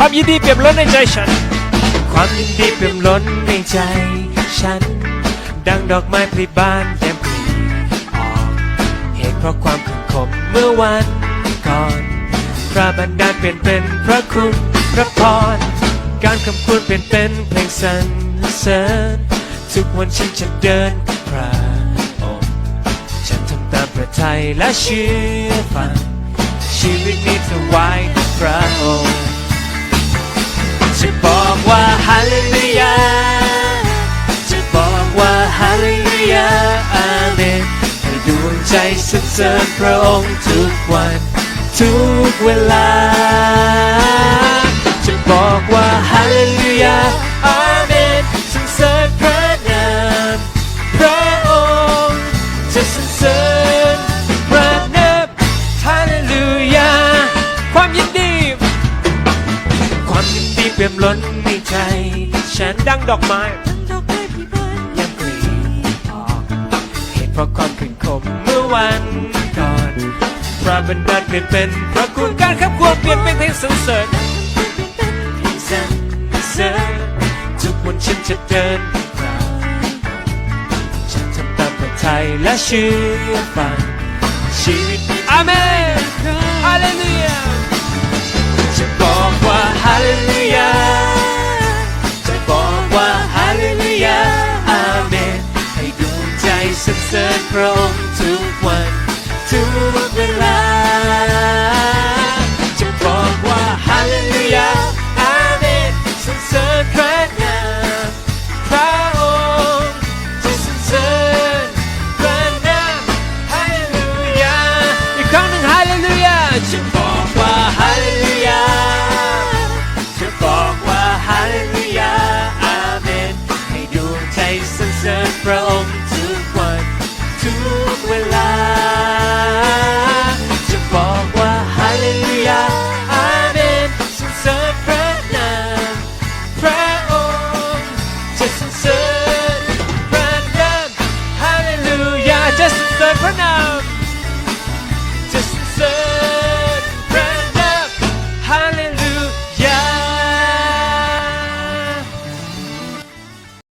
ความยินดีเปี่ยมล้นในใจฉัน ความยินดีเปี่ยมล้นในใจ ฉัน ดังดอกไม้ผลิบานแย้มปลีออกเหตุเพราะความขึงขมเมื่อวันก่อนพระบันดาลเปลี่ยนเป็นพระคุณพระพรการคำควรเปลี่ยนเป็นเพลงสรรเสริญทุกวันฉันจะเดินกับพระองค์ฉันทำตามพระทัยและเชื่อฟังชีวิตนี้ถวายแด่พระองค์ เสริญพระองค์ทุกวัน ทุกเวลา จะบอกว่าฮาเลลูยาอาเมนสรรเสริญพระนามพระองค์จะสรรเสริญพระนามฮาเลลูยาความยินดี ความยินดีเปี่ยมล้นในใจฉันดังดอกไม้ดอกไม้ที่บานยังปลีออกเหตุเพราะความขึงขมเมื่อวันก่อน พระบันดาลเปลี่เป็นพระคุณการขับควบเปลี่ยนเป็นเพลงสรรเสริญเพลงเสริญทุกวันฉันจะเดินฉันทำตามพระทัยและเชื่อฟังชีวิตอาเมนฮาเลลูยาจะบอกว่าฮาเลลูยาจะบอกว่าฮาเลลูยาอาเมนให้ดวงใจสรรเสริญพระองค์ทุกวัน ทุกเวลา Since and simple.